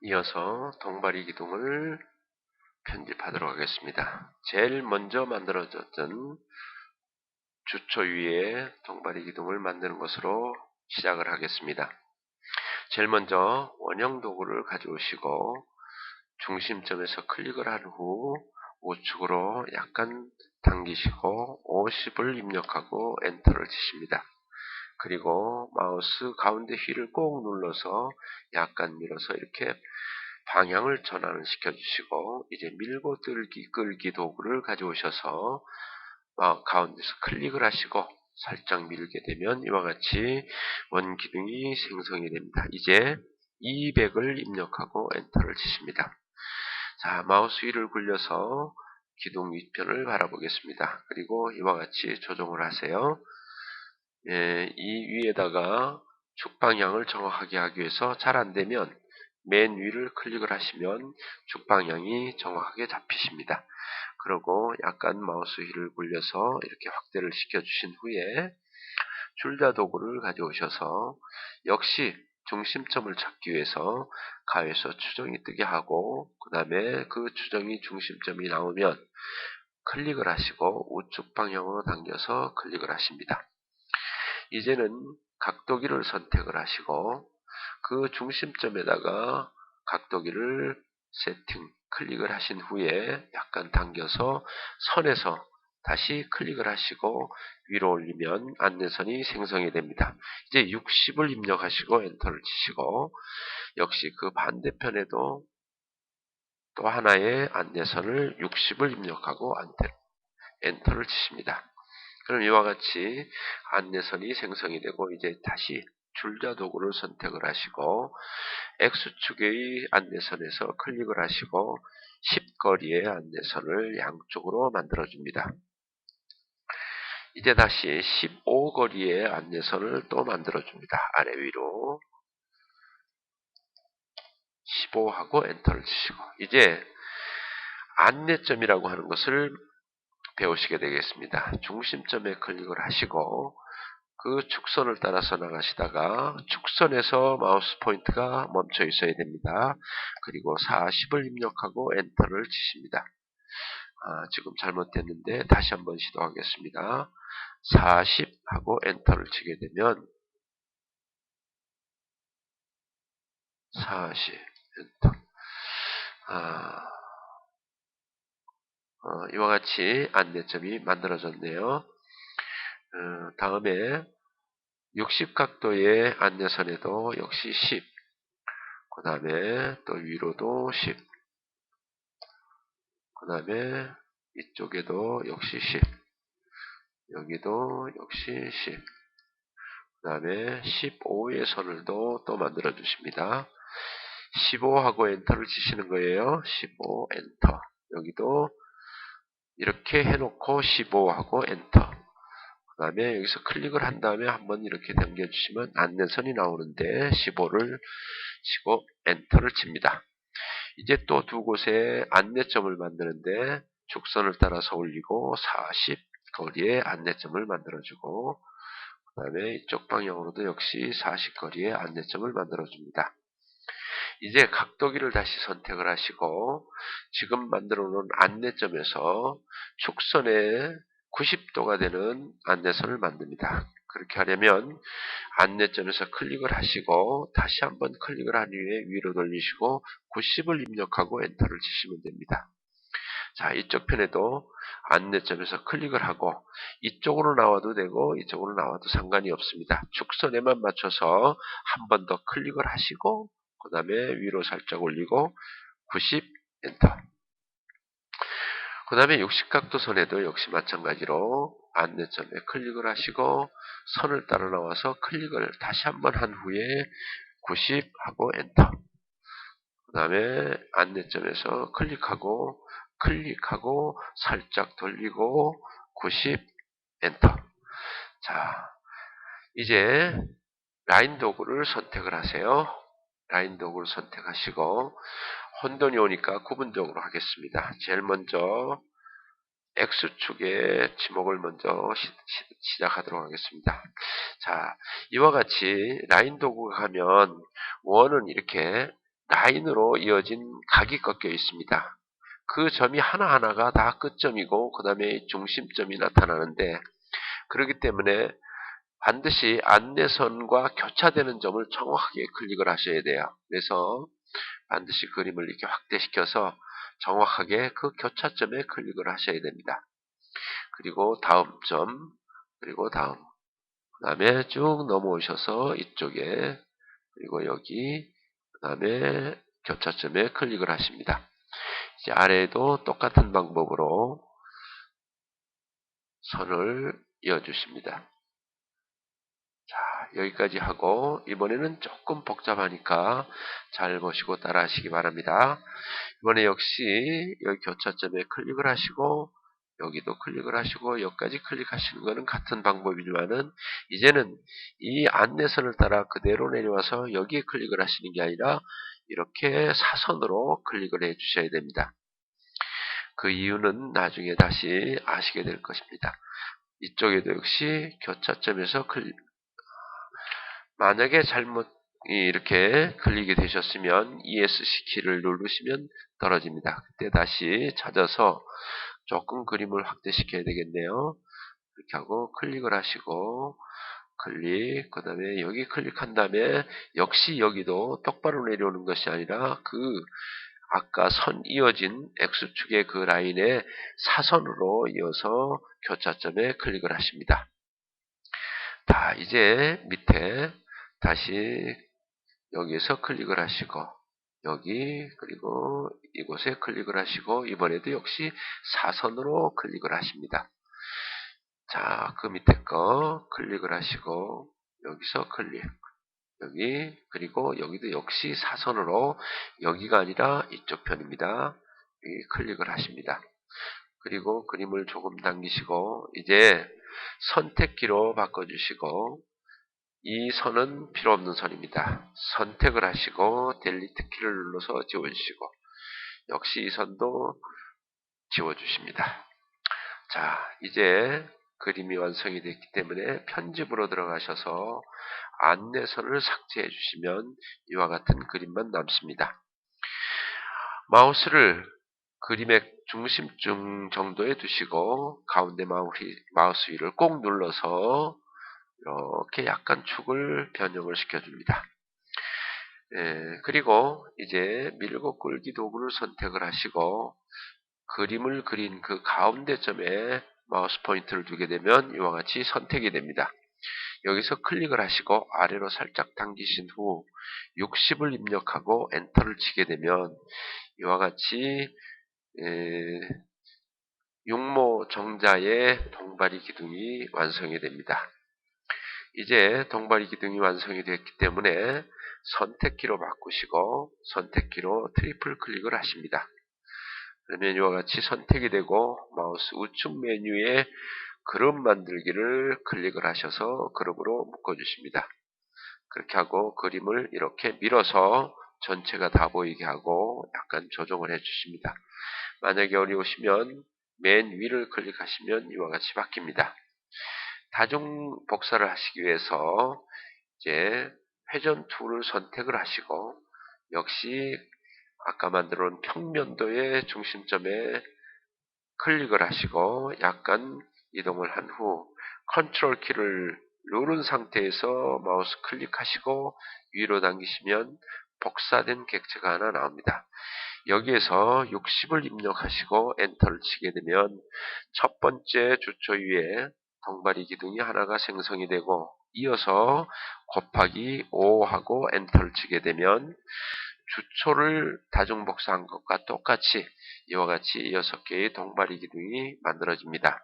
이어서 동바리 기둥을 편집하도록 하겠습니다. 제일 먼저 만들어졌던 주초 위에 동바리 기둥을 만드는 것으로 시작을 하겠습니다. 제일 먼저 원형 도구를 가져오시고 중심점에서 클릭을 한 후 우측으로 약간 당기시고 50을 입력하고 엔터를 치십니다. 그리고 마우스 가운데 휠을 꼭 눌러서 약간 밀어서 이렇게 방향을 전환을 시켜주시고 이제 밀고 들기 끌기 도구를 가져오셔서 가운데서 클릭을 하시고 살짝 밀게 되면 이와 같이 원기둥이 생성이 됩니다. 이제 200을 입력하고 엔터를 치십니다. 자, 마우스 휠을 굴려서 기둥 윗편을 바라보겠습니다. 그리고 이와 같이 조정을 하세요. 예, 이 위에다가 축 방향을 정확하게 하기 위해서 잘 안되면 맨 위를 클릭을 하시면 축 방향이 정확하게 잡히십니다. 그리고 약간 마우스 휠을 굴려서 이렇게 확대를 시켜 주신 후에 줄자 도구를 가져오셔서 역시 중심점을 찾기 위해서 가에서 추정이 뜨게 하고 그 다음에 그 추정이 중심점이 나오면 클릭을 하시고 우측 방향으로 당겨서 클릭을 하십니다. 이제는 각도기를 선택을 하시고 그 중심점에다가 각도기를 세팅 클릭을 하신 후에 약간 당겨서 선에서 다시 클릭을 하시고 위로 올리면 안내선이 생성이 됩니다. 이제 60을 입력하시고 엔터를 치시고 역시 그 반대편에도 또 하나의 안내선을 60을 입력하고 엔터를 치십니다. 그럼 이와 같이 안내선이 생성이 되고 이제 다시 줄자 도구를 선택을 하시고 X축의 안내선에서 클릭을 하시고 10거리의 안내선을 양쪽으로 만들어 줍니다. 이제 다시 15거리의 안내선을 또 만들어 줍니다. 아래 위로 15하고 엔터를 치시고 이제 안내점이라고 하는 것을 배우시게 되겠습니다. 중심점에 클릭을 하시고 그 축선을 따라서 나가시다가 축선에서 마우스 포인트가 멈춰 있어야 됩니다. 그리고 40을 입력하고 엔터를 치십니다. 아, 지금 잘못됐는데 다시 한번 시도하겠습니다. 40 하고 엔터를 치게 되면 40 엔터 아, 어, 이와 같이 안내점이 만들어졌네요. 어, 다음에 60각도의 안내선에도 역시 10, 그 다음에 또 위로도 10, 그 다음에 이쪽에도 역시 10, 여기도 역시 10, 그 다음에 15의 선을도 또 만들어 주십니다. 15하고 엔터를 치시는 거예요. 15 엔터. 여기도 이렇게 해놓고 15하고 엔터. 그 다음에 여기서 클릭을 한 다음에 한번 이렇게 당겨주시면 안내선이 나오는데 15를 치고 엔터를 칩니다. 이제 또 두 곳에 안내점을 만드는데 축선을 따라서 올리고 40 거리에 안내점을 만들어주고 그 다음에 이쪽 방향으로도 역시 40 거리에 안내점을 만들어줍니다. 이제 각도기를 다시 선택을 하시고 지금 만들어 놓은 안내점에서 축선에 90도가 되는 안내선을 만듭니다. 그렇게 하려면 안내점에서 클릭을 하시고 다시 한번 클릭을 한 후에 위로 돌리시고 90을 입력하고 엔터를 치시면 됩니다. 자, 이쪽 편에도 안내점에서 클릭을 하고 이쪽으로 나와도 되고 이쪽으로 나와도 상관이 없습니다. 축선에만 맞춰서 한 번 더 클릭을 하시고 그 다음에 위로 살짝 올리고 90 엔터. 그 다음에 60각도 선에도 역시 마찬가지로 안내점에 클릭을 하시고 선을 따라 나와서 클릭을 다시 한번 한 후에 90 하고 엔터. 그 다음에 안내점에서 클릭하고 클릭하고 살짝 돌리고 90 엔터. 자 이제 라인 도구를 선택을 하세요 라인 도구를 선택하시고 혼돈이 오니까 구분적으로 하겠습니다. 제일 먼저 X축의 지목을 먼저 시, 작하도록 하겠습니다. 자, 이와 같이 라인 도구가 하면 원은 이렇게 라인으로 이어진 각이 꺾여 있습니다. 그 점이 하나하나가 다 끝점이고 그 다음에 중심점이 나타나는데 그렇기 때문에 반드시 안내선과 교차되는 점을 정확하게 클릭을 하셔야 돼요. 그래서 반드시 그림을 이렇게 확대시켜서 정확하게 그 교차점에 클릭을 하셔야 됩니다. 그리고 다음 점, 그리고 다음. 그 다음에 쭉 넘어오셔서 이쪽에, 그리고 여기, 그 다음에 교차점에 클릭을 하십니다. 이제 아래에도 똑같은 방법으로 선을 이어주십니다. 자, 여기까지 하고 이번에는 조금 복잡하니까 잘 보시고 따라 하시기 바랍니다. 이번에 역시 여기 교차점에 클릭을 하시고 여기도 클릭을 하시고 여기까지 클릭하시는 것은 같은 방법이지만은 이제는 이 안내선을 따라 그대로 내려와서 여기에 클릭을 하시는 게 아니라 이렇게 사선으로 클릭을 해 주셔야 됩니다. 그 이유는 나중에 다시 아시게 될 것입니다. 이쪽에도 역시 교차점에서 클릭, 만약에 잘못 이렇게 클릭이 되셨으면 ESC 키를 누르시면 떨어집니다. 그때 다시 찾아서 조금 그림을 확대시켜야 되겠네요. 이렇게 하고 클릭을 하시고 클릭 그 다음에 여기 클릭한 다음에 역시 여기도 똑바로 내려오는 것이 아니라 그 아까 선 이어진 X축의 그 라인에 사선으로 이어서 교차점에 클릭을 하십니다. 자 이제 밑에 다시 여기에서 클릭을 하시고 여기 그리고 이곳에 클릭을 하시고 이번에도 역시 사선으로 클릭을 하십니다. 자, 그 밑에 거 클릭을 하시고 여기서 클릭 여기 그리고 여기도 역시 사선으로 여기가 아니라 이쪽 편입니다. 여기 클릭을 하십니다. 그리고 그림을 조금 당기시고 이제 선택기로 바꿔주시고 이 선은 필요 없는 선입니다. 선택을 하시고 델리트 키를 눌러서 지워주시고 역시 이 선도 지워주십니다. 자 이제 그림이 완성이 됐기 때문에 편집으로 들어가셔서 안내선을 삭제해 주시면 이와 같은 그림만 남습니다. 마우스를 그림의 중심쯤 정도에 두시고 가운데 마우스 위를 꼭 눌러서 이렇게 약간 축을 변형을 시켜줍니다. 예, 그리고 이제 밀고 끌기 도구를 선택을 하시고 그림을 그린 그 가운데 점에 마우스 포인트를 두게 되면 이와 같이 선택이 됩니다. 여기서 클릭을 하시고 아래로 살짝 당기신 후 60을 입력하고 엔터를 치게 되면 이와 같이 에, 육모 정자의 동발이 기둥이 완성이 됩니다. 이제 동발이 기둥이 완성이 됐기 때문에 선택키로 바꾸시고 선택키로 트리플 클릭을 하십니다. 그러면 이와 같이 선택이 되고 마우스 우측 메뉴에 그룹 만들기를 클릭을 하셔서 그룹으로 묶어주십니다. 그렇게 하고 그림을 이렇게 밀어서 전체가 다 보이게 하고 약간 조정을 해주십니다. 만약에 어려우시면 맨 위를 클릭하시면 이와 같이 바뀝니다. 다중 복사를 하시기 위해서 이제 회전 툴을 선택을 하시고 역시 아까 만들어 놓은 평면도의 중심점에 클릭을 하시고 약간 이동을 한 후 컨트롤 키를 누른 상태에서 마우스 클릭하시고 위로 당기시면 복사된 객체가 하나 나옵니다. 여기에서 60을 입력하시고 엔터를 치게 되면 첫 번째 주초 위에 동발이 기둥이 하나가 생성이 되고 이어서 곱하기 5하고 엔터를 치게 되면 주초를 다중복사한 것과 똑같이 이와 같이 6개의 동발이 기둥이 만들어집니다.